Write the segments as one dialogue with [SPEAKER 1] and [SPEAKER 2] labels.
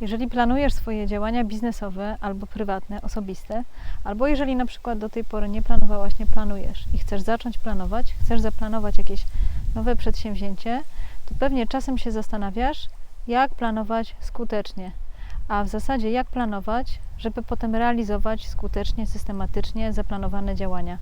[SPEAKER 1] Jeżeli planujesz swoje działania biznesowe albo prywatne, osobiste, albo jeżeli na przykład do tej pory nie planowałaś, nie planujesz i chcesz zacząć planować, chcesz zaplanować jakieś nowe przedsięwzięcie, to pewnie czasem się zastanawiasz, jak planować skutecznie. A w zasadzie jak planować, żeby potem realizować skutecznie, systematycznie zaplanowane działania.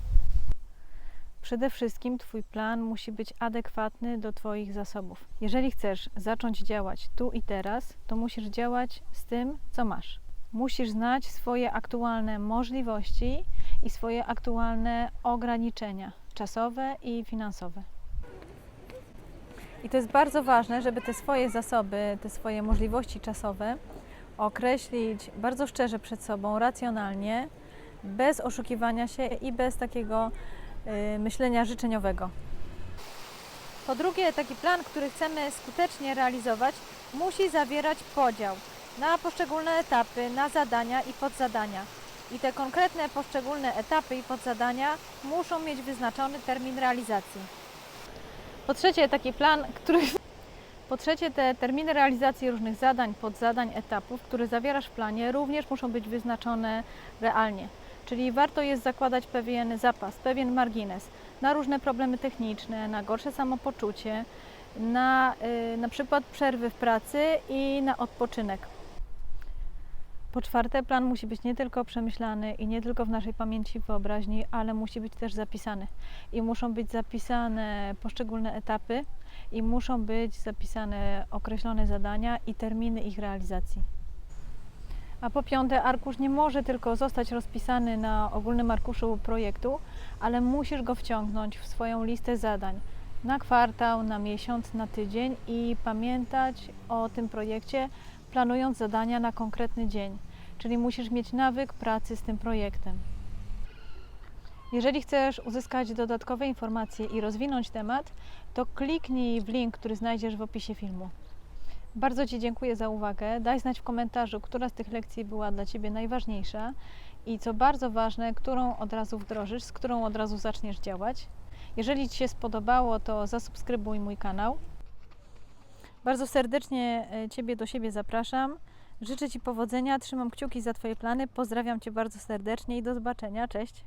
[SPEAKER 1] Przede wszystkim Twój plan musi być adekwatny do Twoich zasobów. Jeżeli chcesz zacząć działać tu i teraz, to musisz działać z tym, co masz. Musisz znać swoje aktualne możliwości i swoje aktualne ograniczenia czasowe i finansowe. I to jest bardzo ważne, żeby te swoje zasoby, te swoje możliwości czasowe określić bardzo szczerze przed sobą, racjonalnie, bez oszukiwania się i bez takiego myślenia życzeniowego. Po drugie, taki plan, który chcemy skutecznie realizować, musi zawierać podział na poszczególne etapy, na zadania i podzadania. I te konkretne poszczególne etapy i podzadania muszą mieć wyznaczony termin realizacji. Po trzecie, taki plan, który. Po trzecie, te terminy realizacji różnych zadań, podzadań, etapów, które zawierasz w planie, również muszą być wyznaczone realnie. Czyli warto jest zakładać pewien zapas, pewien margines na różne problemy techniczne, na gorsze samopoczucie, na y, na przykład przerwy w pracy i na odpoczynek. Po czwarte, plan musi być nie tylko przemyślany i nie tylko w naszej pamięci wyobraźni, ale musi być też zapisany. I muszą być zapisane poszczególne etapy i muszą być zapisane określone zadania i terminy ich realizacji. A po piąte, arkusz nie może tylko zostać rozpisany na ogólnym arkuszu projektu, ale musisz go wciągnąć w swoją listę zadań na kwartał, na miesiąc, na tydzień i pamiętać o tym projekcie, planując zadania na konkretny dzień. Czyli musisz mieć nawyk pracy z tym projektem. Jeżeli chcesz uzyskać dodatkowe informacje i rozwinąć temat, to kliknij w link, który znajdziesz w opisie filmu. Bardzo Ci dziękuję za uwagę. Daj znać w komentarzu, która z tych lekcji była dla Ciebie najważniejsza i co bardzo ważne, którą od razu wdrożysz, z którą od razu zaczniesz działać. Jeżeli Ci się spodobało, to zasubskrybuj mój kanał. Bardzo serdecznie e, Ciebie do siebie zapraszam. Życzę Ci powodzenia, trzymam kciuki za Twoje plany. Pozdrawiam Cię bardzo serdecznie i do zobaczenia. Cześć.